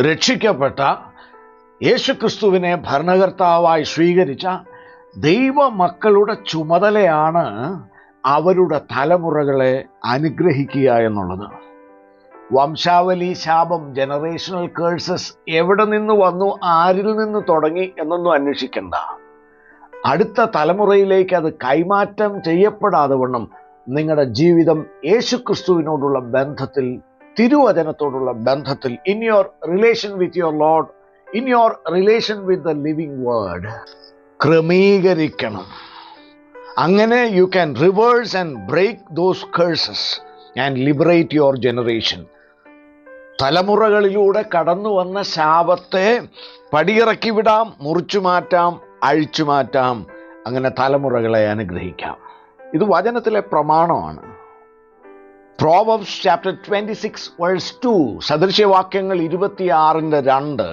രക്ഷിക്കപ്പെട്ട യേശുക്രിസ്തുവിനെ ഭരണകർത്താവായി സ്വീകരിച്ച ദൈവമക്കളുടെ ചുമതലയാണ് അവരുടെ തലമുറകളെ അനുഗ്രഹിക്കുക എന്നുള്ളത്. വംശാവലി ശാപം ജനറേഷണൽ കേഴ്സസ് എവിടെ നിന്ന് വന്നു ആരിൽ നിന്ന് തുടങ്ങി എന്നൊന്നും അന്വേഷിക്കണ്ട. അടുത്ത തലമുറയിലേക്ക് അത് കൈമാറ്റം ചെയ്യപ്പെടാതെ വണ്ണം നിങ്ങളുടെ ജീവിതം യേശുക്രിസ്തുവിനോടുള്ള ബന്ധത്തിൽ തിരുവചനത്തോടുള്ള ബന്ധത്തിൽ in your relation with your Lord in your relation with the living word ക്രമീകരിക്കണം. അങ്ങനെ you can reverse and break those curses and liberate your generation തലമുറകളിലൂടെ കടന്നു വന്ന ശാപത്തെ പടിയിറക്കി വിടാം മുറിച്ചു മാറ്റാം അഴിച്ചു മാറ്റാം. അങ്ങനെ തലമുറകളെ അനുഗ്രഹിക്കാം. ഇത് വചനത്തിലെ പ്രമാണമാണ്. Proverbs chapter twenty six verse two സദൃശ്യവാക്യങ്ങൾ ഇരുപത്തിയാറിന്റെ രണ്ട്.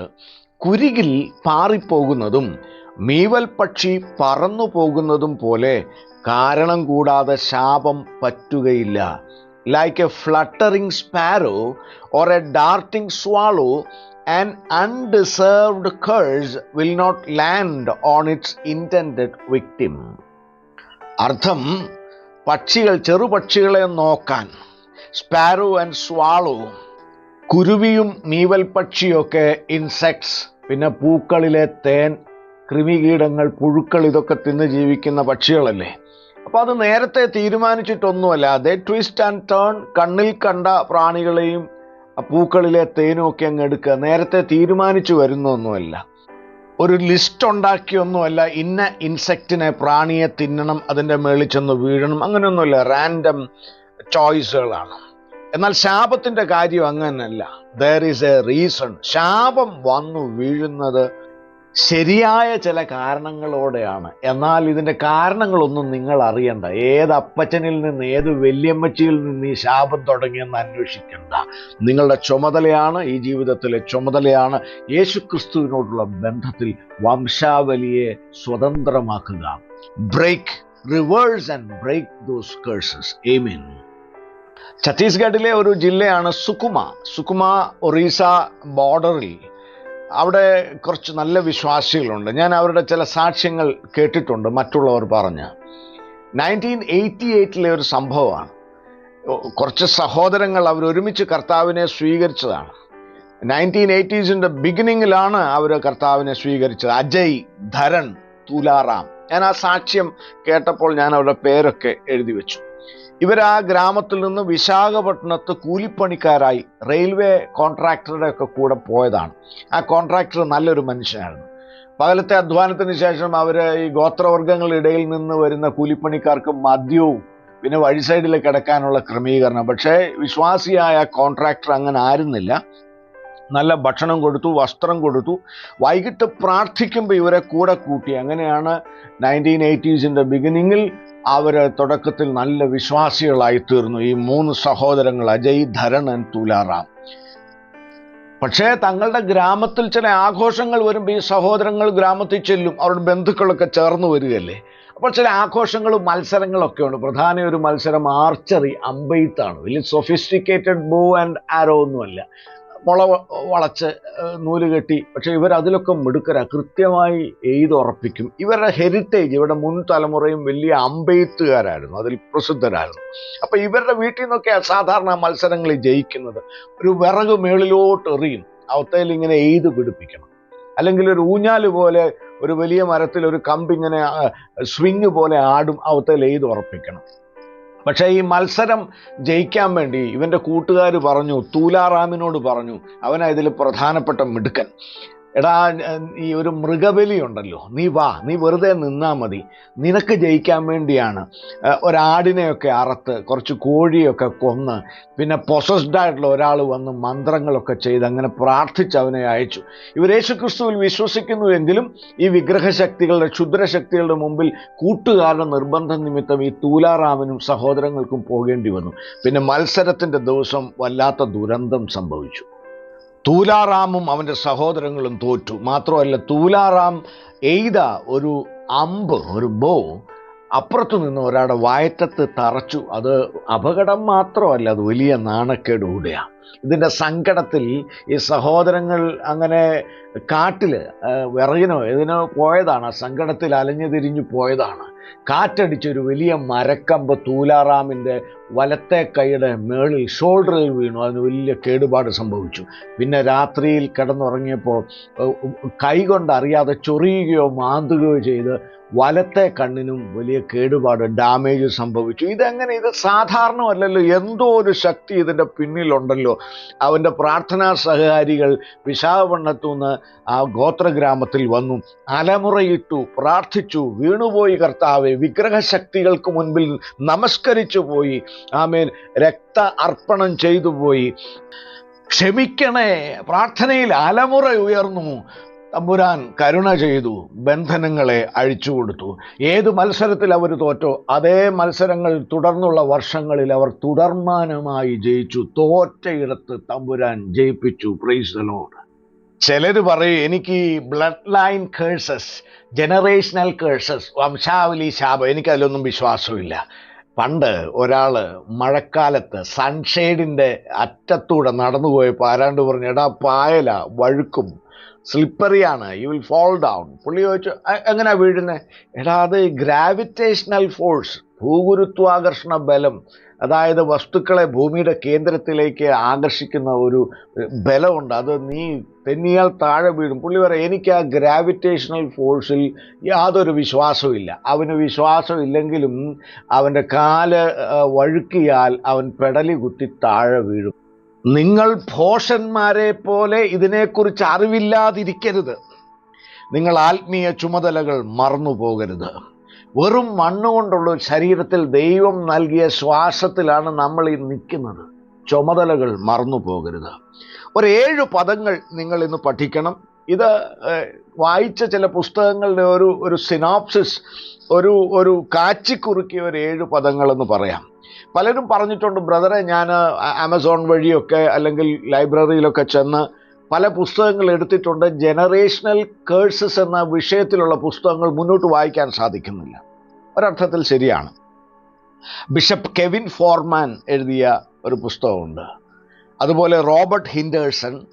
കുരുകിൽ പാറിപ്പോകുന്നതും മീവൽ പക്ഷി പറന്നു പോകുന്നതും പോലെ കാരണം കൂടാതെ ശാപം പറ്റുകയില്ല. Like a fluttering sparrow or a darting swallow and undeserved curse will not land on its intended victim അർത്ഥം പക്ഷികൾ ചെറുപക്ഷികളെ നോക്കാൻ. സ്പാരോ ആൻഡ് സ്വാളോ കുരുവിയും മീവൽ പക്ഷിയൊക്കെ ഇൻസെക്ട്സ് പിന്നെ പൂക്കളിലെ തേൻ കൃമികീടങ്ങൾ പുഴുക്കൾ ഇതൊക്കെ തിന്ന് ജീവിക്കുന്ന പക്ഷികളല്ലേ? അപ്പോൾ അത് നേരത്തെ തീരുമാനിച്ചിട്ടൊന്നുമല്ല. അതേ ട്വിസ്റ്റ് ആൻഡ് ടേൺ കണ്ണിൽ കണ്ട പ്രാണികളെയും പൂക്കളിലെ തേനും ഒക്കെ അങ്ങ് എടുക്കുക. നേരത്തെ തീരുമാനിച്ചു വരുന്നൊന്നുമല്ല. ഒരു ലിസ്റ്റ് ഉണ്ടാക്കിയൊന്നുമല്ല. ഇന്ന ഇൻസെക്റ്റിനെ പ്രാണിയെ തിന്നണം അതിന്റെ മേളിൽ ചെന്ന് വീഴണം അങ്ങനെയൊന്നുമില്ല. റാൻഡം ചോയ്സുകളാണ് എന്നാൽ ശാപത്തിന്റെ കാര്യം അങ്ങനല്ല. ദർ ഈസ് എ റീസൺ ശാപം വന്നു വീഴുന്നത് ശരിയായ ചില കാരണങ്ങളോടെയാണ്. എന്നാൽ ഇതിന്റെ കാരണങ്ങളൊന്നും നിങ്ങൾ അറിയണ്ട. ഏത് അപ്പച്ചനിൽ നിന്ന് ഏത് വല്യമ്മച്ചിയിൽ നിന്ന് ഈ ശാപം തുടങ്ങിയെന്ന് അന്വേഷിക്കണ്ട. നിങ്ങളുടെ ചുമതലയാണ് ഈ ജീവിതത്തിലെ ചുമതലയാണ് യേശുക്രിസ്തുവിനോടുള്ള ബന്ധത്തിൽ വംശാവലിയെ സ്വതന്ത്രമാക്കുക. Break reverse and break those curses ഏമീൻ ഛത്തീസ്ഗഡിലെ ഒരു ജില്ലയാണ് സുക്കുമ. സുക്കുമ ഒറീസ ബോർഡറിൽ. അവിടെ കുറച്ച് നല്ല വിശ്വാസികളുണ്ട്. ഞാൻ അവരുടെ ചില സാക്ഷ്യങ്ങൾ കേട്ടിട്ടുണ്ട് മറ്റുള്ളവർ പറഞ്ഞ്. നയന്റീൻ എയ്റ്റി എയ്റ്റിലെ ഒരു സംഭവമാണ്. കുറച്ച് സഹോദരങ്ങൾ അവർ ഒരുമിച്ച് കർത്താവിനെ സ്വീകരിച്ചതാണ്. നയന്റീൻ എയ്റ്റീസിന്റെ ബിഗിനിങ്ങിലാണ് അവർ കർത്താവിനെ സ്വീകരിച്ചത്. അജയ് ധരൺ തുലാറാം. ഞാൻ ആ സാക്ഷ്യം കേട്ടപ്പോൾ ഞാൻ അവരുടെ പേരൊക്കെ എഴുതി വെച്ചു. ഇവർ ആ ഗ്രാമത്തിൽ നിന്ന് വിശാഖപട്ടണത്ത് കൂലിപ്പണിക്കാരായി റെയിൽവേ കോൺട്രാക്ടറുടെ ഒക്കെ കൂടെ പോയതാണ്. ആ കോൺട്രാക്ടർ നല്ലൊരു മനുഷ്യനായിരുന്നു. പകലത്തെ അധ്വാനത്തിന് ശേഷം അവർ ഈ ഗോത്രവർഗങ്ങളിടയിൽ നിന്ന് വരുന്ന കൂലിപ്പണിക്കാർക്ക് മദ്യവും പിന്നെ വഴി സൈഡിൽ കിടക്കാനുള്ള ക്രമീകരണം. പക്ഷേ വിശ്വാസിയായ കോൺട്രാക്ടർ അങ്ങനെ ആയിരുന്നില്ല. നല്ല ഭക്ഷണം കൊടുത്തു വസ്ത്രം കൊടുത്തു. വൈകിട്ട് പ്രാർത്ഥിക്കുമ്പോൾ ഇവരെ കൂടെ കൂട്ടി. അങ്ങനെയാണ് നയന്റീൻ എയ്റ്റീസിന്റെ ബിഗിനിങ്ങിൽ അവർ തുടക്കത്തിൽ നല്ല വിശ്വാസികളായി തീർന്നു. ഈ മൂന്ന് സഹോദരങ്ങൾ അജയ് ധരണൻ തുലാറാം. പക്ഷേ തങ്ങളുടെ ഗ്രാമത്തിൽ ചില ആഘോഷങ്ങൾ വരുമ്പോൾ ഈ സഹോദരങ്ങൾ ഗ്രാമത്തിൽ ചെല്ലും. അവരുടെ ബന്ധുക്കളൊക്കെ ചേർന്ന് വരികയല്ലേ? അപ്പോൾ ചില ആഘോഷങ്ങളും മത്സരങ്ങളൊക്കെ ഉണ്ട്. പ്രധാന ഒരു മത്സരം ആർച്ചറി അമ്പെയ്ത്താണ്. വലിയ സൊഫിസ്റ്റിക്കേറ്റഡ് ബോ ആൻഡ് ആരോ ഒന്നുമല്ല. മുള വളച്ച് നൂൽ കെട്ടി പക്ഷേ ഇവരതിലൊക്കെ മിടുക്കര. കൃത്യമായി എഴുതുറപ്പിക്കും. ഇവരുടെ ഹെറിറ്റേജ് ഇവരുടെ മുൻ തലമുറയും വലിയ അമ്പെയ്ത്തുകാരായിരുന്നു. അതിൽ പ്രസിദ്ധരായിരുന്നു. അപ്പോൾ ഇവരുടെ വീട്ടിൽ നിന്നൊക്കെ സാധാരണ മത്സരങ്ങളിൽ ജയിക്കുന്നത് ഒരു വിറക് മേളിലോട്ട് എറിയും. അവത്തയിൽ ഇങ്ങനെ എഴുത് പിടിപ്പിക്കണം. അല്ലെങ്കിൽ ഒരു ഊഞ്ഞാൽ പോലെ ഒരു വലിയ മരത്തിൽ ഒരു കമ്പിങ്ങനെ സ്വിങ് പോലെ ആടും അവത്തയിൽ എഴുതുറപ്പിക്കണം. പക്ഷേ ഈ മത്സരം ജയിക്കാൻ വേണ്ടി ഇവന്റെ കൂട്ടുകാർ പറഞ്ഞു തൂലാറാമിനോട് പറഞ്ഞു അവനാ ഇതിൽ പ്രധാനപ്പെട്ട മിടുക്കൻ. എടാ ഈ ഒരു മൃഗബലി ഉണ്ടല്ലോ നീ വാ നീ വെറുതെ നിന്നാൽ മതി. നിനക്ക് ജയിക്കാൻ വേണ്ടിയാണ് ഒരാടിനെയൊക്കെ അറുത്ത് കുറച്ച് കോഴിയൊക്കെ കൊന്ന് പിന്നെ പൊസസ്ഡ് ആയിട്ടുള്ള ഒരാൾ വന്ന് മന്ത്രങ്ങളൊക്കെ ചെയ്ത് അങ്ങനെ പ്രാർത്ഥിച്ച് അവനെ അയച്ചു. ഇവർ യേശുക്രിസ്തുവിൽ വിശ്വസിക്കുന്നുവെങ്കിലും ഈ വിഗ്രഹശക്തികളുടെ ക്ഷുദ്രശക്തികളുടെ മുമ്പിൽ കൂട്ടുകാരുടെ നിർബന്ധ നിമിത്തം ഈ തൂലാറാമിനും സഹോദരങ്ങൾക്കും പോകേണ്ടി വന്നു. പിന്നെ മത്സരത്തിന്റെ ദിവസം വല്ലാത്ത ദുരന്തം സംഭവിച്ചു. തൂലാറാമും അവന്റെ സഹോദരങ്ങളും തോറ്റു. മാത്രമല്ല തൂലാറാം എയ്ത ഒരു അമ്പ് ഒരു ബോ അപ്പുറത്തു നിന്ന് ഒരാളുടെ വായറ്റത്ത് തറച്ചു. അത് അപകടം മാത്രമല്ല അത് വലിയ നാണക്കേട് കൂടിയാണ് ഇതിന്റെ സങ്കടത്തിൽ ഈ സഹോദരങ്ങൾ അങ്ങനെ കാട്ടിൽ വിറകിനോ ഇതിനോ പോയതാണ്. സങ്കടത്തിൽ അലഞ്ഞു തിരിഞ്ഞു പോയതാണ്. കാറ്റടിച്ചൊരു വലിയ മരക്കമ്പ് തൂലാറാമിന്റെ വലത്തെ കൈയുടെ മേളിൽ ഷോൾഡറിൽ വീണു. അതിന് വലിയ കേടുപാട് സംഭവിച്ചു. പിന്നെ രാത്രിയിൽ കിടന്നുറങ്ങിയപ്പോൾ കൈ കൊണ്ടറിയാതെ ചൊറിയുകയോ മാന്തുകയോ ചെയ്ത് വലത്തെ കണ്ണിനും വലിയ കേടുപാട് ഡാമേജ് സംഭവിച്ചു. ഇതെങ്ങനെ? ഇത് സാധാരണമല്ലല്ലോ. എന്തോ ഒരു ശക്തി ഇതിന്റെ പിന്നിലുണ്ടല്ലോ. അവന്റെ പ്രാർത്ഥനാ സഹകാരികൾ വിശാഖപണ്ണത്തുനിന്ന് ആ ഗോത്രഗ്രാമത്തിൽ വന്നു. അലമുറയിട്ടു പ്രാർത്ഥിച്ചു വീണുപോയി കർത്താവെ വിഗ്രഹശക്തികൾക്ക് മുൻപിൽ നമസ്കരിച്ചു പോയി. ആമേൻ. രക്ത അർപ്പണം ചെയ്തു പോയി. ക്ഷമിക്കണേ. പ്രാർത്ഥനയിൽ അലമുറ ഉയർന്നു. തമ്പുരാൻ കരുണ ചെയ്തു ബന്ധനങ്ങളെ അഴിച്ചു കൊടുത്തു ഏത് മത്സരത്തിൽ അവർ തോറ്റോ അതേ മത്സരങ്ങൾ തുടർന്നുള്ള വർഷങ്ങളിൽ അവർ തുടർമാനമായി ജയിച്ചു. തോറ്റയിടത്ത് തമ്പുരാൻ ജയിപ്പിച്ചു. പ്രൈസ് ചിലർ പറയും എനിക്ക് blood line curses generational curses വംശാവലി ശാപം എനിക്കതിലൊന്നും വിശ്വാസമില്ല. പണ്ട് ഒരാൾ മഴക്കാലത്ത് സൺഷെയ്ഡിന്റെ അറ്റത്തൂടെ നടന്നു പോയപ്പോൾ ആരാണ്ട് പറഞ്ഞു എടാ പായല വഴുക്കും സ്ലിപ്പറിയാണ് യു വിൽ ഫോൾ ഡൗൺ പുള്ളി ചോദിച്ചു എങ്ങനെയാണ് എങ്ങനെയാ വീഴുന്നത് എടാ അത് ഗ്രാവിറ്റേഷണൽ ഫോഴ്സ് ഭൂഗുരുത്വാകർഷണ ബലം അതായത് വസ്തുക്കളെ ഭൂമിയുടെ കേന്ദ്രത്തിലേക്ക് ആകർഷിക്കുന്ന ഒരു ബലമുണ്ട്. അത് നീ തെന്നിയാൽ താഴെ വീഴും. പുള്ളി പറയാം എനിക്ക് ആ ഗ്രാവിറ്റേഷണൽ ഫോഴ്സിൽ യാതൊരു വിശ്വാസവും ഇല്ല. അവന് വിശ്വാസം ഇല്ലെങ്കിലും അവന്റെ കാൽ വഴുക്കിയാൽ അവൻ പെടലി കുത്തി താഴെ വീഴും. നിങ്ങൾ ഭോഷന്മാരെ പോലെ ഇതിനെക്കുറിച്ച് അറിവില്ലാതിരിക്കരുത്. നിങ്ങൾ ആത്മീയ ചുമതലകൾ മറന്നു പോകരുത് വെറും മണ്ണുകൊണ്ടുള്ള ശരീരത്തിൽ ദൈവം നൽകിയ ശ്വാസത്തിലാണ് നമ്മൾ ഈ നിൽക്കുന്നത്. ചുമതലകൾ മറന്നു പോകരുത്. ഏഴ് പദങ്ങൾ നിങ്ങൾ ഇന്ന് പഠിക്കണം. ഇത് വായിച്ച ചില പുസ്തകങ്ങളുടെ ഒരു ഒരു സിനോപ്സിസ് ഒരു ഒരു കാച്ചിക്കുറുക്കിയ ഒരു ഏഴ് പദങ്ങളെന്ന് പറയാം. പലരും പറഞ്ഞിട്ടുണ്ട് ബ്രദറെ ഞാൻ ആമസോൺ വഴിയൊക്കെ അല്ലെങ്കിൽ ലൈബ്രറിയിലൊക്കെ ചെന്ന് പല പുസ്തകങ്ങൾ എടുത്തിട്ടുണ്ട്. ജനറേഷണൽ കേഴ്സസ് എന്ന വിഷയത്തിലുള്ള പുസ്തകങ്ങൾ മുന്നോട്ട് വായിക്കാൻ സാധിക്കുന്നില്ല. ഒരർത്ഥത്തിൽ ശരിയാണ്. ബിഷപ്പ് കെവിൻ ഫോർമാൻ എഴുതിയ ഒരു പുസ്തകമുണ്ട്. അതുപോലെ Robert Henderson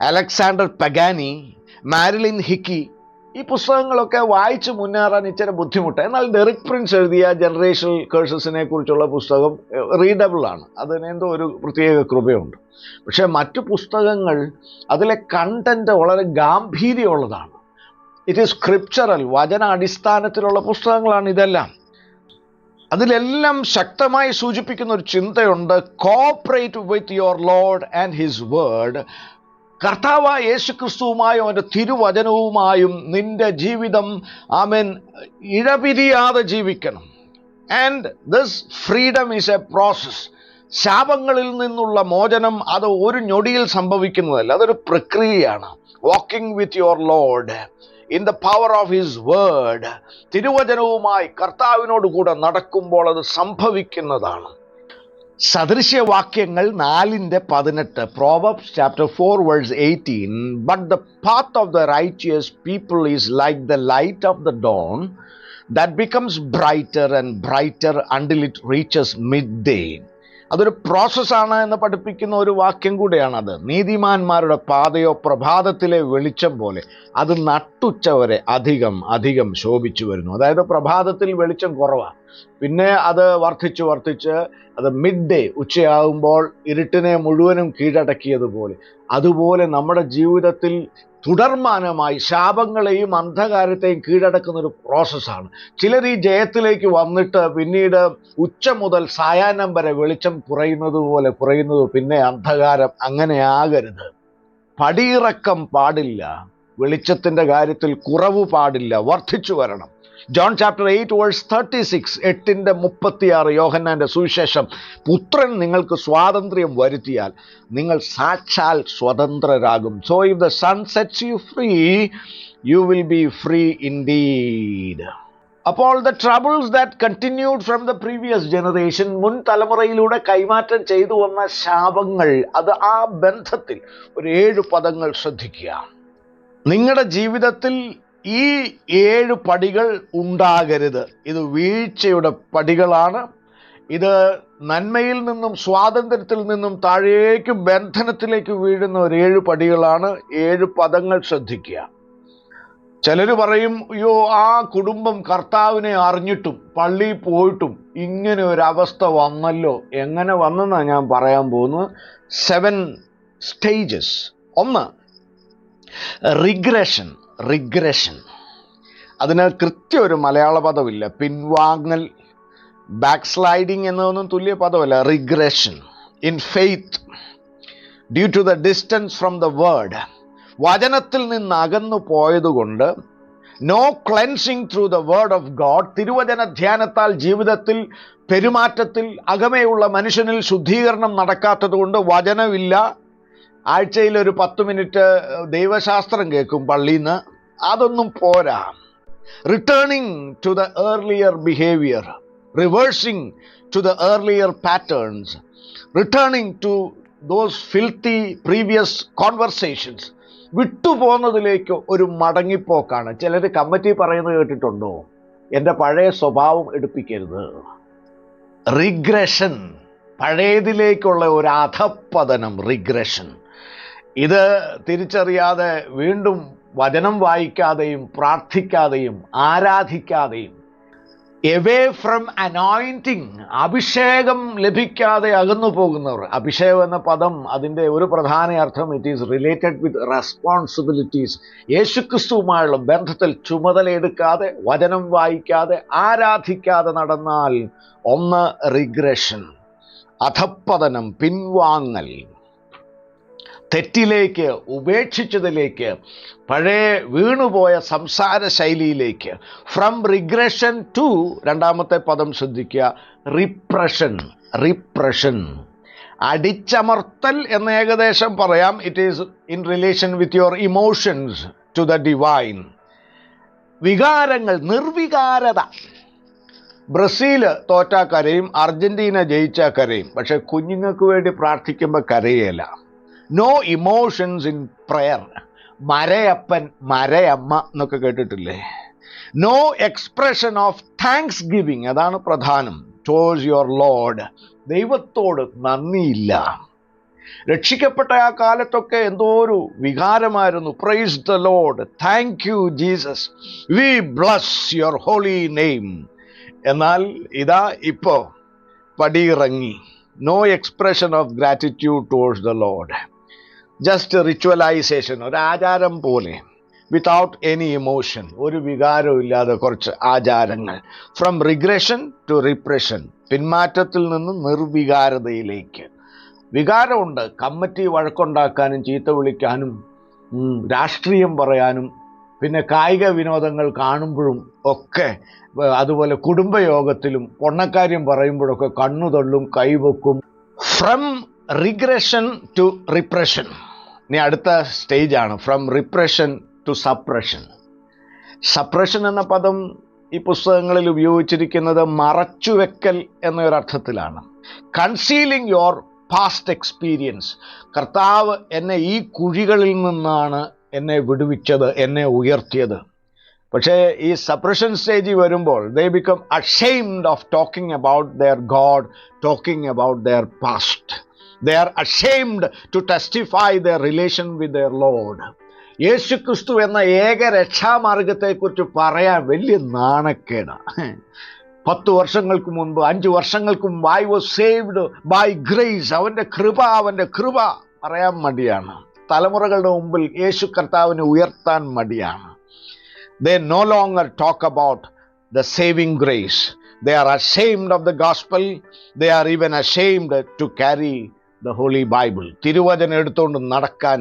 Alexander Pagani Marilyn Hickey ഈ പുസ്തകങ്ങളൊക്കെ വായിച്ച് മുന്നേറാൻ ഇച്ചിരി ബുദ്ധിമുട്ട്. എന്നാൽ ഡെറിക് പ്രിൻസ് എഴുതിയ ജനറേഷണൽ കേഴ്സസിനെ കുറിച്ചുള്ള പുസ്തകം റീഡബിൾ ആണ്. അതിന് എന്തോ ഒരു പ്രത്യേക കൃപയുണ്ട്. പക്ഷേ മറ്റു പുസ്തകങ്ങൾ അതിലെ കണ്ടന്റ് വളരെ ഗാംഭീര്യമുള്ളതാണ്. ഇറ്റ് ഈസ് സ്ക്രിപ്ചറൽ വചന അടിസ്ഥാനത്തിലുള്ള പുസ്തകങ്ങളാണ് ഇതെല്ലാം. അതിലെല്ലാം ശക്തമായി സൂചിപ്പിക്കുന്ന ഒരു ചിന്തയുണ്ട് cooperate with your Lord and his word കർത്താവായ യേശു ക്രിസ്തുവുമായും അവന്റെ തിരുവചനവുമായും നിന്റെ ജീവിതം ആമേൻ ഇഴപിരിയാതെ ജീവിക്കണം. And this freedom is a process ശാപങ്ങളിൽ നിന്നുള്ള മോചനം അത് ഒരു ഞൊടിയിൽ സംഭവിക്കുന്നതല്ല അതൊരു പ്രക്രിയയാണ്. Walking with your Lord in the power of his word തിരുവചനവുമായി കർത്താവിനോട് കൂടെ നടക്കുമ്പോൾ അത് സംഭവിക്കുന്നതാണ്. സദൃശ്യവാക്യങ്ങൾ നാലിന്റെ പതിനെട്ട് Proverbs chapter four verse eighteen but the path of the righteous people is like the light of the dawn that becomes brighter and brighter until it reaches midday അതൊരു പ്രോസസ്സാണ് എന്ന് പഠിപ്പിക്കുന്ന ഒരു വാക്യം കൂടെയാണത്. നീതിമാന്മാരുടെ പാതയോ പ്രഭാതത്തിലെ വെളിച്ചം പോലെ അത് നട്ടുച്ച വരെ അധികം അധികം ശോഭിച്ചു വരുന്നു. അതായത് പ്രഭാതത്തിൽ വെളിച്ചം കുറവാണ്. പിന്നെ അത് വർദ്ധിച്ച് വർദ്ധിച്ച് അത് മിഡ് ഡേ ഉച്ചയാകുമ്പോൾ ഇരുട്ടിനെ മുഴുവനും കീഴടക്കിയതുപോലെ. അതുപോലെ നമ്മുടെ ജീവിതത്തിൽ തുടർമാനമായി ശാപങ്ങളെയും അന്ധകാരത്തെയും കീഴടക്കുന്ന ഒരു പ്രോസസ്സാണ് ചിലർ ഈ ജയത്തിലേക്ക് വന്നിട്ട് പിന്നീട് ഉച്ച മുതൽ സായാഹ്നം വരെ വെളിച്ചം കുറയുന്നത് പോലെ കുറയുന്നത് പിന്നെ അന്ധകാരം അങ്ങനെ ആകരുത്. പടിയിറക്കം പാടില്ല. വെളിച്ചത്തിന്റെ കാര്യത്തിൽ കുറവ് പാടില്ല. വർദ്ധിച്ചു വരണം. John chapter eight verse thirty six എട്ടിന്റെ മുപ്പത്തിയാറ് യോഹന്നാന്റെ സുവിശേഷം. പുത്രൻ നിങ്ങൾക്ക് സ്വാതന്ത്ര്യം വരുത്തിയാൽ നിങ്ങൾ സാക്ഷാൽ സ്വതന്ത്രരാകും. So if the Son sets you free you will be free indeed അപ്പോൾ the troubles that continued from the previous generation മുൻ തലമുറയിലൂടെ കൈമാറ്റം ചെയ്തു വന്ന ശാപങ്ങൾ അത് ആ ബന്ധത്തിൽ ഒരു ഏഴ് പദങ്ങൾ ശ്രദ്ധിക്കുക. നിങ്ങളുടെ ജീവിതത്തിൽ ഈ ഏഴ് പടികൾ ഉണ്ടാകരുത്. ഇത് വീഴ്ചയുടെ പടികളാണ്. ഇത് നന്മയിൽ നിന്നും സ്വാതന്ത്ര്യത്തിൽ നിന്നും താഴേക്ക് ബന്ധനത്തിലേക്ക് വീഴുന്ന ഒരു ഏഴ് പടികളാണ്. ഏഴ് പദങ്ങൾ ശ്രദ്ധിക്കുക. ചിലർ പറയും അയ്യോ ആ കുടുംബം കർത്താവിനെ അറിഞ്ഞിട്ടും പള്ളിയിൽ പോയിട്ടും ഇങ്ങനെ ഒരു അവസ്ഥ വന്നല്ലോ. എങ്ങനെ വന്നെന്നാണ് ഞാൻ പറയാൻ പോകുന്നത്? സെവൻ സ്റ്റേജസ് ഒന്ന് റിഗ്രഷൻ റിഗ്രഷൻ. അതിന് കൃത്യ ഒരു മലയാള പദമില്ല പിൻവാങ്ങൽ ബാക്ക് സ്ലൈഡിങ് എന്നതൊന്നും തുല്യ പദമല്ല. Regression. In faith due to the distance from the word വചനത്തിൽ നിന്ന് അകന്നു പോയതുകൊണ്ട് no cleansing through the word of God തിരുവചന ധ്യാനത്താൽ ജീവിതത്തിൽ പെരുമാറ്റത്തിൽ അകമേയുള്ള മനുഷ്യനിൽ ശുദ്ധീകരണം നടക്കാത്തതുകൊണ്ട് വചനമില്ല. ആഴ്ചയിൽ ഒരു പത്ത് മിനിറ്റ് ദൈവശാസ്ത്രം കേൾക്കും പള്ളിയിൽ നിന്ന് അതൊന്നും പോരാ. Returning to the earlier behaviour reversing to the earlier patterns returning to those filthy previous conversations വിട്ടുപോകുന്നതിലേക്ക് ഒരു മടങ്ങിപ്പോക്കാണ്. ചിലർ കമ്മിറ്റി പറയുന്നത് കേട്ടിട്ടുണ്ടോ? എന്റെ പഴയ സ്വഭാവം എടുപ്പിക്കരുത്. റിഗ്രഷൻ പഴയതിലേക്കുള്ള ഒരു അധപ്പതനം റിഗ്രഷൻ ഇത് തിരിച്ചറിയാതെ വീണ്ടും വചനം വായിക്കാതെയും പ്രാർത്ഥിക്കാതെയും ആരാധിക്കാതെയും എവേ ഫ്രം അനോയിന്റിങ് അഭിഷേകം ലഭിക്കാതെ അകന്നു പോകുന്നവർ. അഭിഷേകം എന്ന പദം അതിന്റെ ഒരു പ്രധാന അർത്ഥം it is related with responsibilities യേശുക്രിസ്തുവുമായുള്ള ബന്ധത്തിൽ ചുമതലയെടുക്കാതെ വചനം വായിക്കാതെ ആരാധിക്കാതെ നടന്നാൽ ഒന്ന് റിഗ്രഷൻ അധപ്പതനം പിൻവാങ്ങൽ. തെറ്റിലേക്ക് ഉപേക്ഷിച്ചതിലേക്ക് പഴയ വീണുപോയ സംസാര ശൈലിയിലേക്ക്. ഫ്രം റിഗ്രഷൻ ടു രണ്ടാമത്തെ പദം ശ്രദ്ധിക്കുക. റിപ്രഷൻ റിപ്രഷൻ അടിച്ചമർത്തൽ എന്ന് ഏകദേശം പറയാം. It is in relation with your emotions to the divine വികാരങ്ങൾ നിർവികാരത. ബ്രസീൽ തോറ്റാ കരയും അർജന്റീന ജയിച്ചാൽ കരയും. പക്ഷെ കുഞ്ഞുങ്ങൾക്ക് വേണ്ടി പ്രാർത്ഥിക്കുമ്പോൾ കരയല്ല നോ ഇമോഷൻസ് ഇൻ പ്രയർ മരയപ്പൻ മരയമ്മ എന്നൊക്കെ കേട്ടിട്ടില്ലേ? No expression of thanksgiving അതാണ് പ്രധാനം. ടോഴ്സ് യുവർ ലോഡ് ദൈവത്തോട് നന്ദിയില്ല. രക്ഷിക്കപ്പെട്ട ആ കാലത്തൊക്കെ എന്തോ ഒരു വികാരമായിരുന്നു. Praise the lord thank you Jesus we bless your holy name എന്നാൽ ഇതാ ഇപ്പോൾ പടിയിറങ്ങി. No expression of gratitude towards the lord just ritualization ഒരു ആചാരം പോലെ വിതൗട്ട് എനി ഇമോഷൻ ഒരു വികാരവും ഇല്ലാതെ കുറച്ച് ആചാരങ്ങൾ. ഫ്രം റിഗ്രഷൻ ടു റിപ്രഷൻ പിന്മാറ്റത്തിൽ നിന്ന് നിർവികാരതയിലേക്ക്. വികാരമുണ്ട് കമ്മിറ്റി വഴക്കുണ്ടാക്കാനും ചീത്ത വിളിക്കാനും രാഷ്ട്രീയം പറയാനും പിന്നെ കായിക വിനോദങ്ങൾ കാണുമ്പോഴും ഒക്കെ അതുപോലെ കുടുംബയോഗത്തിലും പൊണ്ണക്കാര്യം പറയുമ്പോഴൊക്കെ കണ്ണു കൈവെക്കും ഫ്രം റിഗ്രഷൻ ടു റിപ്രഷൻ. ഇനി അടുത്ത സ്റ്റേജാണ് from repression to suppression. Suppression എന്ന പദം ഈ പുസ്തകങ്ങളിൽ ഉപയോഗിച്ചിരിക്കുന്നത് മറച്ചുവെക്കൽ എന്നൊരർത്ഥത്തിലാണ്. കൺസീലിംഗ് യുവർ പാസ്റ്റ് എക്സ്പീരിയൻസ് കർത്താവ് എന്നെ ഈ കുഴികളിൽ നിന്നാണ് എന്നെ വിടുവിച്ചത് എന്നെ ഉയർത്തിയത്. പക്ഷേ ഈ സപ്രഷൻ സ്റ്റേജിൽ വരുമ്പോൾ they become ashamed of talking about their god talking about their past they are ashamed to testify their relation with their lord Yesu Kristu എന്ന ഏക രക്ഷാമാർഗത്തെക്കുറിച്ച് പറയാൻ വലിയ നാണക്കേടാണ് പത്ത് വർഷങ്ങൾക്ക് മുൻപ് അഞ്ച് വർഷങ്ങൾക്ക് മുമ്പ് I was saved by grace അവന്റെ കൃപ അവന്റെ കൃപ പറയാൻ മടിയാണ്. തലമുറകളുടെ മുമ്പിൽ യേശു കർത്താവിനെ ഉയർത്താൻ മടിയാണ്. They no longer talk about the saving grace They are ashamed of the gospel. They are even ashamed to carry the holy Bible തിരുവചനം എടുത്തുകൊണ്ട് നടക്കാൻ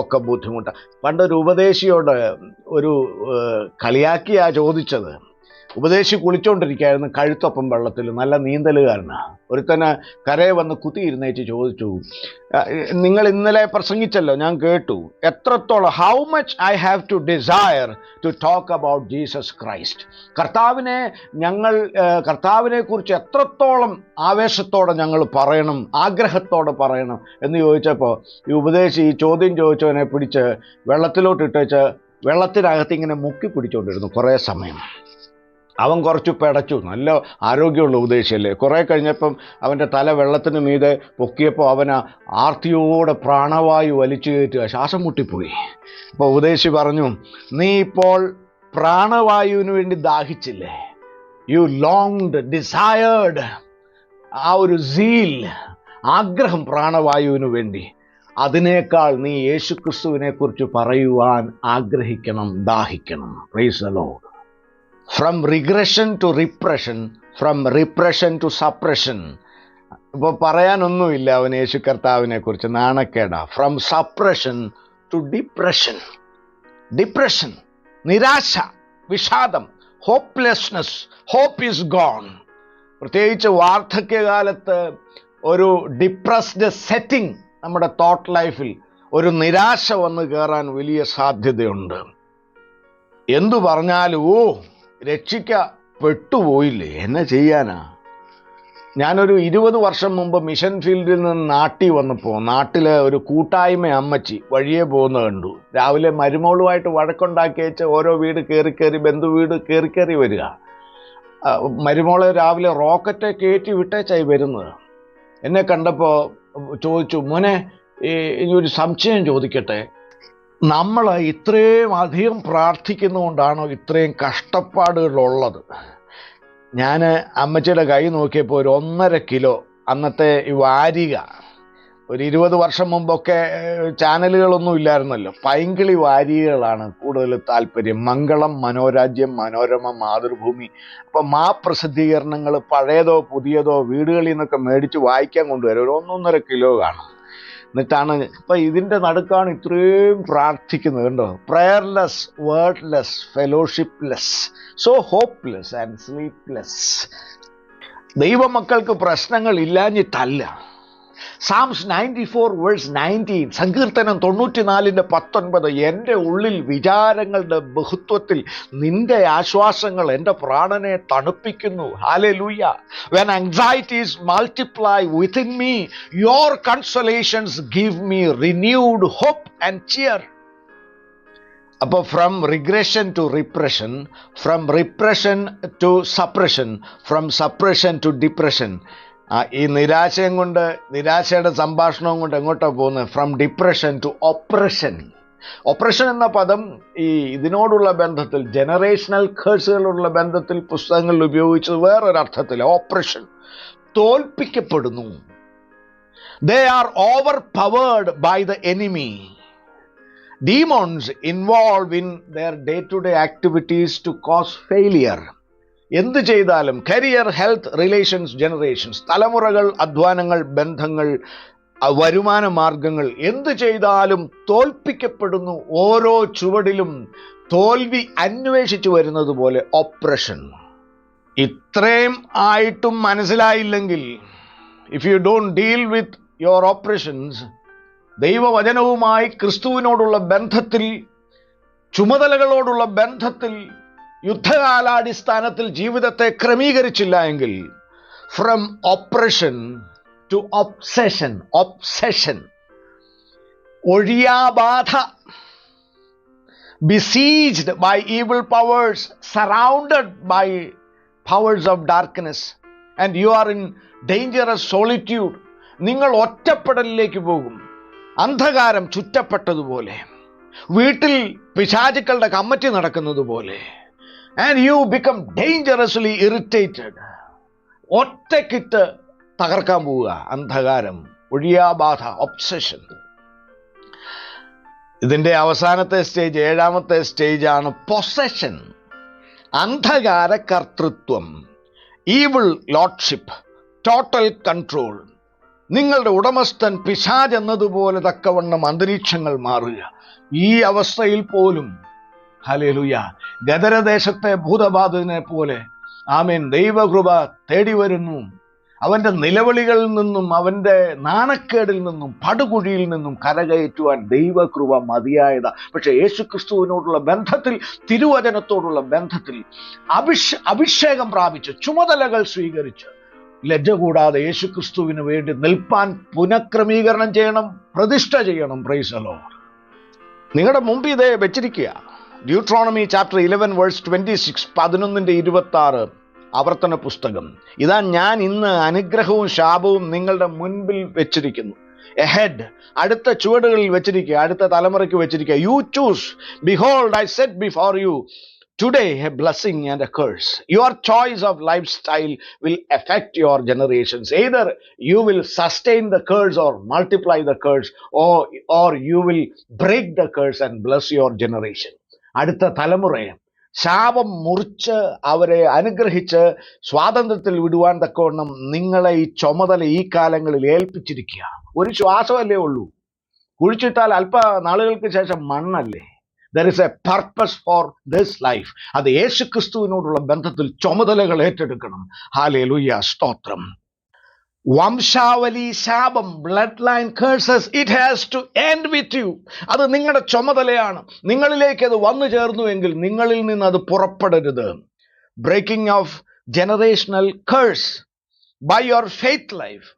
ഒക്കെ ബുദ്ധിമുട്ടാണ് പണ്ടൊരു ഉപദേശിയോട് ഒരു കളിയാക്കിയാണ് കളിയാക്കിയാ ചോദിച്ചത്. ഉപദേശി കുളിച്ചുകൊണ്ടിരിക്കുകയായിരുന്നു കഴുത്തൊപ്പം വെള്ളത്തിൽ. നല്ല നീന്തലുകാരനാണ് ഒരുത്തന് കരയെ വന്ന് കുത്തിയിരുന്നേച്ച് ചോദിച്ചു നിങ്ങൾ ഇന്നലെ പ്രസംഗിച്ചല്ലോ? ഞാൻ കേട്ടു. എത്രത്തോളം how much I have to desire to talk about Jesus Christ കർത്താവിനെ ഞങ്ങൾ കർത്താവിനെ കുറിച്ച് എത്രത്തോളം ആവേശത്തോടെ ഞങ്ങൾ പറയണം ആഗ്രഹത്തോടെ പറയണം എന്ന് ചോദിച്ചപ്പോൾ ഈ ഉപദേശി ഈ ചോദ്യം ചോദിച്ചവനെ പിടിച്ച് വെള്ളത്തിലോട്ട് ഇട്ടേച്ച് വെള്ളത്തിനകത്ത് ഇങ്ങനെ മുക്കി പിടിച്ചുകൊണ്ടിരുന്നു കുറേ സമയം. അവൻ കുറച്ച് പെടച്ചു. നല്ല ആരോഗ്യമുള്ള ഉപദേശിയല്ലേ? കുറേ കഴിഞ്ഞപ്പം അവന്റെ തല വെള്ളത്തിന് മീതെ പൊക്കിയപ്പോൾ അവൻ ആർത്തിയോടെ പ്രാണവായു വലിച്ചു കയറ്റുക ശ്വാസം മുട്ടിപ്പോയി. അപ്പോൾ ഉപദേശി പറഞ്ഞു നീ ഇപ്പോൾ പ്രാണവായുവിന് വേണ്ടി ദാഹിച്ചില്ലേ? യു ലോങ്ഡ് ഡിസയേർഡ് ആ ഒരു സീൽ ആഗ്രഹം പ്രാണവായുവിന് വേണ്ടി. അതിനേക്കാൾ നീ യേശുക്രിസ്തുവിനെക്കുറിച്ച് പറയുവാൻ ആഗ്രഹിക്കണം ദാഹിക്കണം. Praise lord from regression to repression from repression to suppression ഇപ്പോൾ പറയാനൊന്നുമില്ല അവൻ യേശു കർത്താവിനെ കുറിച്ച് നാണക്കേടാ. From suppression to depression depression നിരാശ വിഷാദം ഹോപ്പ്ലെസ്നെസ് ഹോപ്പ് ഈസ് ഗോൺ പ്രത്യേകിച്ച് വാർദ്ധക്യകാലത്ത് ഒരു ഡിപ്രസ്ഡ് സെറ്റിംഗ് നമ്മുടെ തോട്ട് ലൈഫിൽ ഒരു നിരാശ വന്ന് കയറാൻ വലിയ സാധ്യതയുണ്ട്. എന്തു പറഞ്ഞാലും രക്ഷിക്ക പെട്ടുപോയില്ലേ എന്നെ ചെയ്യാനാ? ഞാനൊരു ഇരുപത് വർഷം മുമ്പ് മിഷൻ ഫീൽഡിൽ നിന്ന് നാട്ടിൽ വന്നപ്പോൾ നാട്ടിലെ ഒരു കൂട്ടായ്മ അമ്മച്ചി വഴിയെ പോകുന്ന കണ്ടു. രാവിലെ മരുമോളുമായിട്ട് വഴക്കുണ്ടാക്കി വെച്ച് ഓരോ വീട് കയറി കയറി ബന്ധു വീട് കയറി കയറി വരിക. മരുമോളെ രാവിലെ റോക്കറ്റ് കയറ്റി വിട്ടേച്ചായി വരുന്നത്. എന്നെ കണ്ടപ്പോൾ ചോദിച്ചു മോനെ ഇനി ഒരു സംശയം ചോദിക്കട്ടെ? നമ്മൾ ഇത്രയും അധികം പ്രാർത്ഥിക്കുന്നതുകൊണ്ടാണോ ഇത്രയും കഷ്ടപ്പാടുകളുള്ളത്? ഞാൻ അമ്മച്ചിയുടെ കൈ നോക്കിയപ്പോൾ ഒരു ഒന്നര കിലോ അന്നത്തെ വാരിക. ഒരു ഇരുപത് വർഷം മുമ്പൊക്കെ ചാനലുകളൊന്നും ഇല്ലായിരുന്നല്ലോ. പൈങ്കിളി വാരികകളാണ് കൂടുതൽ താല്പര്യം. മംഗളം മനോരാജ്യം മനോരമ മാതൃഭൂമി. അപ്പം മാ പ്രസിദ്ധീകരണങ്ങൾ പഴയതോ പുതിയതോ വീടുകളിൽ നിന്നൊക്കെ മേടിച്ച് വായിക്കാൻ കൊണ്ടുവരും ഒരു ഒന്നൊന്നര കിലോ കാണും. എന്നിട്ടാണ് ഇപ്പം ഇതിന്റെ നടുക്കാണ് ഇത്രയും പ്രാർത്ഥിക്കുന്നത് കണ്ടോ? Prayerless wordless fellowshipless so hopeless and sleepless ദൈവമക്കൾക്ക് പ്രശ്നങ്ങൾ ഇല്ലാഞ്ഞിട്ടല്ല psalms ninety four verse nineteen സങ്കീർത്തനം തൊണ്ണൂറ്റിനാലിന്റെ പത്തൊൻപത് എന്റെ ഉള്ളിൽ വിചാരങ്ങളുടെ ബഹുത്വത്തിൽ നിന്റെ ആശ്വാസങ്ങൾ എന്റെ പ്രാണനെ തണുപ്പിക്കുന്നു. Hallelujah when anxieties multiply within me your consolations give me renewed hope and cheer അപ്പോൾ from regression to repression from repression to suppression from suppression to depression ആ, ഈ നിരാശയും കൊണ്ട് നിരാശയുടെ സംഭാഷണവും കൊണ്ട് എങ്ങോട്ടാണ് പോകുന്നത്? From depression to oppression oppression എന്ന പദം ഈ ഇതിനോടുള്ള ബന്ധത്തിൽ ജനറേഷണൽ കേഴ്സുകളുള്ള ബന്ധത്തിൽ പുസ്തകങ്ങളിൽ ഉപയോഗിച്ചത് വേറൊരർത്ഥത്തിൽ oppression തോൽപ്പിക്കപ്പെടുന്നു. They are overpowered by the enemy demons involve in their day to day activities to cause failure. എന്ത് ചെയ്താലും കരിയർ ഹെൽത്ത് റിലേഷൻസ് ജനറേഷൻസ് തലമുറകൾ അധ്വാനങ്ങൾ ബന്ധങ്ങൾ വരുമാന മാർഗങ്ങൾ എന്ത് ചെയ്താലും തോൽപ്പിക്കപ്പെടുന്നു. ഓരോ ചുവടിലും തോൽവി അന്വേഷിച്ചു വരുന്നത് പോലെ ഓപ്പറേഷൻ ഇത്രയും ആയിട്ടും മനസ്സിലായില്ലെങ്കിൽ if you don't deal with your oppressions ദൈവവചനവുമായി ക്രിസ്തുവിനോടുള്ള ബന്ധത്തിൽ ചുമതലകളോടുള്ള ബന്ധത്തിൽ യുദ്ധകാലാടിസ്ഥാനത്തിൽ ജീവിതത്തെ ക്രമീകരിച്ചില്ല എങ്കിൽ from oppression to obsession obsession ഒഴിയാബാധ besieged by evil powers surrounded by powers of darkness and you are in dangerous solitude നിങ്ങൾ ഒറ്റപ്പെടലിലേക്ക് പോകും. അന്ധകാരം ചുറ്റപ്പെട്ടതുപോലെ. വീട്ടിൽ പിശാചുക്കളുടെ കമ്മറ്റി നടക്കുന്നത് പോലെ and you become dangerously irritated ഒറ്റക്കിട്ട് തകർക്കാൻ പോവുക. അന്ധകാരം ഒഴിയാബാധ ഒബ്സെഷൻ ഇതിന്റെ അവസാനത്തെ സ്റ്റേജ് ഏഴാമത്തെ സ്റ്റേജാണ് പൊസഷൻ അന്ധകാര കർത്തൃത്വം ഈവിൾ ലോഡ്ഷിപ്പ് ടോട്ടൽ കൺട്രോൾ നിങ്ങളുടെ ഉടമസ്ഥൻ പിശാജ് എന്നതുപോലെ തക്കവണ്ണം അന്തരീക്ഷങ്ങൾ മാറുക. ഈ അവസ്ഥയിൽ പോലും ഹലേലുയ ഗദരദേശത്തെ ഭൂതബാധിതനെ പോലെ ആമേൻ ദൈവകൃപ തേടി വരുന്നു അവന്റെ നിലവിളികളിൽ നിന്നും അവന്റെ നാണക്കേടിൽ നിന്നും പടുകുഴിയിൽ നിന്നും കരകയറ്റുവാൻ ദൈവകൃപ മതിയായതാ. പക്ഷെ യേശുക്രിസ്തുവിനോടുള്ള ബന്ധത്തിൽ തിരുവചനത്തോടുള്ള ബന്ധത്തിൽ അഭിഷ അഭിഷേകം പ്രാപിച്ച് ചുമതലകൾ സ്വീകരിച്ച് ലജ്ജ കൂടാതെ യേശുക്രിസ്തുവിന് വേണ്ടി നിൽപ്പാൻ പുനഃക്രമീകരണം ചെയ്യണം പ്രതിഷ്ഠ ചെയ്യണം. പ്രൈസലോ നിങ്ങളുടെ മുമ്പ് ഇതേ വെച്ചിരിക്കുക Deuteronomy chapter eleven verse twenty six പതിനൊന്നിന്റെ ഇരുപത്തി ആറ് ആവർത്തന പുസ്തകം ഇതാ ഞാൻ ഇന്ന് അനുഗ്രഹവും ശാപവും നിങ്ങളുടെ മുൻപിൽ വെച്ചിരിക്കുന്നു എഹെഡ് അടുത്ത ചുവടുകളിൽ വെച്ചിരിക്കുക അടുത്ത തലമുറയ്ക്ക് വെച്ചിരിക്കുക you choose behold I set before you today a blessing and a curse. Your choice of lifestyle will affect your generations. Either you will sustain the curse or multiply the curse, or, or you will break the curse and bless your generation. അടുത്ത തലമുറയെ ശാപം മുറിച്ച് അവരെ അനുഗ്രഹിച്ച് സ്വാതന്ത്ര്യത്തിൽ വിടുവാൻ തക്കവണ്ണം നിങ്ങളെ ഈ ചുമതല ഈ കാലങ്ങളിൽ ഏൽപ്പിച്ചിരിക്കുക. ഒരു ശ്വാസമല്ലേ ഉള്ളൂ. കുഴിച്ചിട്ടാൽ അല്പ നാളുകൾക്ക് ശേഷം മണ്ണല്ലേ. There is a purpose for this life അത് യേശു ക്രിസ്തുവിനോടുള്ള ബന്ധത്തിൽ ചുമതലകൾ ഏറ്റെടുക്കണം. ഹാലേ ലുയ്യ സ്തോത്രം. വംശാവലി ശാപം blood line curses it has to end with you അത് നിങ്ങളുടെ ചുമതലയാണ്. നിങ്ങളിലേക്ക് അത് വന്നു ചേർന്നുവെങ്കിൽ നിങ്ങളിൽ നിന്ന് അത് പുറപ്പെടരുത്. Breaking of generational curse by your faith life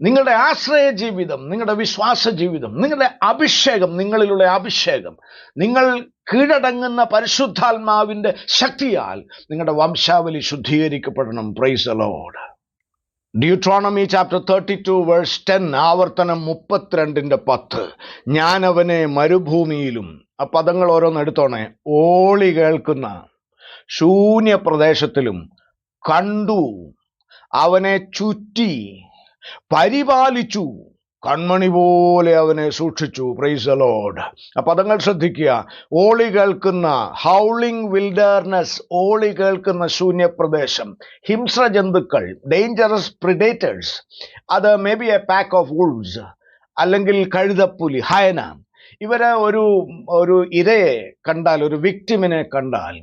നിങ്ങളുടെ ആശ്രയ ജീവിതം നിങ്ങളുടെ വിശ്വാസ ജീവിതം നിങ്ങളുടെ അഭിഷേകം നിങ്ങളിലുള്ള അഭിഷേകം. നിങ്ങൾ കീഴടങ്ങുന്ന പരിശുദ്ധാത്മാവിന്റെ ശക്തിയാൽ നിങ്ങളുടെ വംശാവലി ശുദ്ധീകരിക്കപ്പെടണം. Praise lord Deuteronomy chapter thirty two verse ten ആവർത്തനം മുപ്പത്തിരണ്ടിന്റെ പത്ത്. ഞാൻ അവനെ മരുഭൂമിയിലും ആ പദങ്ങൾ ഓരോന്ന് എടുത്തോണേ ഓളി കേൾക്കുന്ന ശൂന്യ പ്രദേശത്തിലും കണ്ടു. അവനെ ചുറ്റി പരിപാലിച്ചു. കൺമണി പോലെ അവനെ സൂക്ഷിച്ചു. പ്രൈസ് അലോഡ് ആ പദങ്ങൾ ശ്രദ്ധിക്കുക. ഓളി കേൾക്കുന്ന ഹൗളിംഗ് വിൽഡർനെസ് ഓളി കേൾക്കുന്ന ശൂന്യപ്രദേശം ഹിംസ്ര ജന്തുക്കൾ ഡേഞ്ചറസ് പ്രിഡേറ്റേഴ്സ് അത് may be a pack of wolves അല്ലെങ്കിൽ കഴുതപ്പുലി ഹയന. ഇവരെ ഒരു ഒരു ഇരയെ കണ്ടാൽ ഒരു വിക്ടിമിനെ കണ്ടാൽ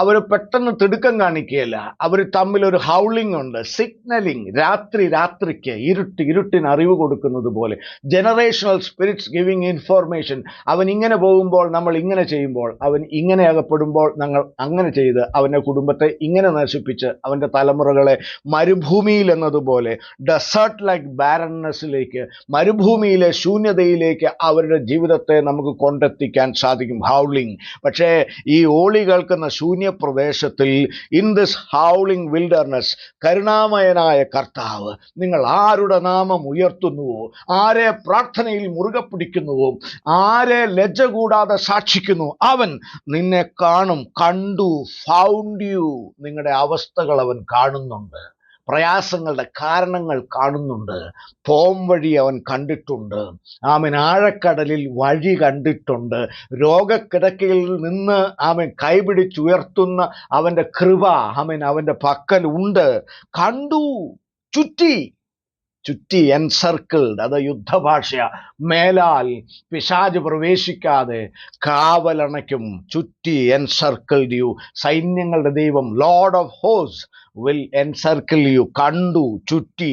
അവർ പെട്ടെന്ന് തിടുക്കം കാണിക്കുകയില്ല. അവർ തമ്മിൽ ഒരു ഹൗളിംഗ് ഉണ്ട്. സിഗ്നലിംഗ് രാത്രി രാത്രിക്ക് ഇരുട്ട് ഇരുട്ടിന് അറിവ് കൊടുക്കുന്നത് പോലെ. ജനറേഷണൽ സ്പിരിറ്റ്സ് ഗിവിങ് ഇൻഫോർമേഷൻ അവൻ ഇങ്ങനെ പോകുമ്പോൾ നമ്മൾ ഇങ്ങനെ ചെയ്യുമ്പോൾ അവൻ ഇങ്ങനെ അകപ്പെടുമ്പോൾ ഞങ്ങൾ അങ്ങനെ ചെയ്ത് അവന്റെ കുടുംബത്തെ ഇങ്ങനെ നശിപ്പിച്ച് അവന്റെ തലമുറകളെ മരുഭൂമിയിൽ എന്നതുപോലെ ഡെസേർട്ട് ലൈക്ക് ബാരൻനെസ്സിലേക്ക് മരുഭൂമിയിലെ ശൂന്യതയിലേക്ക് അവരുടെ ജീവിതത്തെ നമുക്ക് കൊണ്ടെത്തിക്കാൻ സാധിക്കും. ഹൗളിംഗ് പക്ഷേ ഈ ഓളി കേൾക്കുന്ന ശൂന്യ പ്രദേശത്തിൽ ഇൻ ദിസ് ഹൗളിംഗ് വിൽഡർനെസ് കരുണാമയനായ കർത്താവ് നിങ്ങൾ ആരുടെ നാമം ഉയർത്തുന്നുവോ ആരെ പ്രാർത്ഥനയിൽ മുറുകെ പിടിക്കുന്നുവോ ആരെ ലജ്ജ കൂടാതെ സാക്ഷിക്കുന്നു അവൻ നിന്നെ കാണും കണ്ടു ഫൗണ്ട് യു നിങ്ങളുടെ അവസ്ഥകൾ അവൻ കാണുന്നുണ്ട്. പ്രയാസങ്ങളുടെ കാരണങ്ങൾ കാണുന്നുണ്ട്. പോം വഴി അവൻ കണ്ടിട്ടുണ്ട്. ആമൻ ആഴക്കടലിൽ വഴി കണ്ടിട്ടുണ്ട്. രോഗക്കിടക്കയിൽ നിന്ന് അവൻ കൈപിടിച്ചുയർത്തുന്ന അവന്റെ കൃപ അവൻ അവന്റെ പക്കൽ ഉണ്ട് കണ്ടു ചുറ്റി. ചുറ്റി എൻസർക്കിൾഡ് അത് യുദ്ധഭാഷ മേലാൽ പിശാജ് പ്രവേശിക്കാതെ കാവലണയ്ക്കും ചുറ്റി എൻസർക്കിൾഡ് യു സൈന്യങ്ങളുടെ ദൈവം ലോർഡ് ഓഫ് ഹോസ് വിൽ എൻസർക്കിൾ യു കണ്ടു ചുറ്റി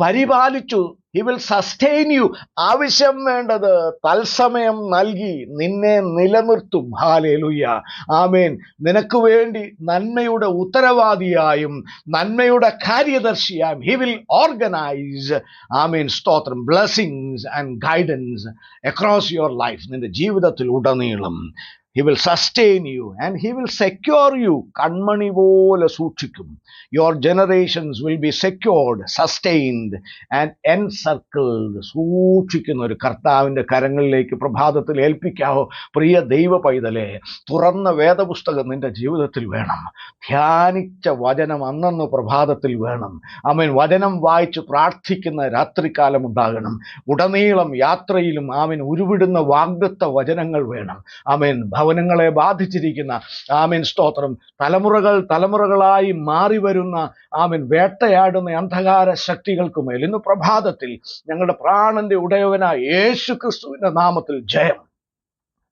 പരിപാലിച്ചു. ഹി വിൽ സസ്റ്റെയിൻ യു ആവശ്യം വേണ്ടത് തത്സമയം നൽകി നിന്നെ നിലനിർത്തും. Hallelujah amen. നിനക്ക് വേണ്ടി നന്മയുടെ ഉത്തരവാദിയായും നന്മയുടെ കാര്യദർശിയായും ഹി വിൽ ഓർഗനൈസ് ആമേൻ. സ്തോത്രം. Blessings and guidance across your life നിന്റെ ജീവിതത്തിൽ ഉടനീളം. He will sustain you and he will secure you കൺമണി പോലെ സൂക്ഷിക്കും. Your generations will be secured sustained and encircled സൂക്ഷിക്കുന്ന ഒരു കർത്താവിന്റെ കരങ്ങളിലേക്ക് പ്രഭാതത്തിൽ ഏൽപ്പിക്കാവോ? പ്രിയ ദൈവ പൈതലെ തുറന്ന വേദപുസ്തകം നിന്റെ ജീവിതത്തിൽ വേണം. ധ്യാനിച്ച വചനം അന്നന്ന് പ്രഭാതത്തിൽ വേണം. ആമേൻ. വചനം വായിച്ച് പ്രാർത്ഥിക്കുന്ന രാത്രികാലം ഉണ്ടാകണം. ഉടനീളം യാത്രയിലും ആമേൻ. ഉരുവിടുന്ന വാഗ്ദത്ത വചനങ്ങൾ വേണം. ആമേൻ. ഭവനങ്ങളെ ബാധിച്ചിരിക്കുന്ന. ആമീൻ. സ്തോത്രം. തലമുറകൾ തലമുറകളായി മാറി വരുന്ന ആമീൻ വേട്ടയാടുന്ന അന്ധകാര ശക്തികൾക്കുമേൽ. ഇന്ന് പ്രഭാതത്തിൽ ഞങ്ങളുടെ പ്രാണന്റെ ഉടയവനായ യേശു ക്രിസ്തുവിന്റെ നാമത്തിൽ ജയം.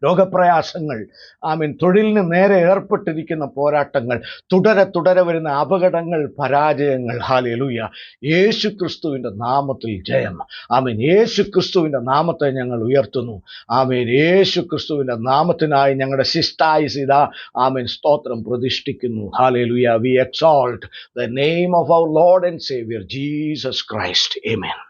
രോഗപ്രയാസങ്ങൾ ആമീൻ തൊഴിലിന് നേരെ ഏർപ്പെട്ടിരിക്കുന്ന പോരാട്ടങ്ങൾ തുടരെ തുടരെ വരുന്ന അപകടങ്ങൾ പരാജയങ്ങൾ. ഹാലേലൂയ യേശു ക്രിസ്തുവിന്റെ നാമത്തിൽ ജയം. ആമീൻ യേശു ക്രിസ്തുവിന്റെ നാമത്തെ ഞങ്ങൾ ഉയർത്തുന്നു. ആമീൻ യേശു ക്രിസ്തുവിന്റെ നാമത്തിനായി ഞങ്ങളുടെ ശിഷ്ടായുസ് ഇതാ. ആമീൻ സ്തോത്രം പ്രതിഷ്ഠിക്കുന്നു. Hallelujah we exalt the name of our lord and saviour Jesus Christ Amen.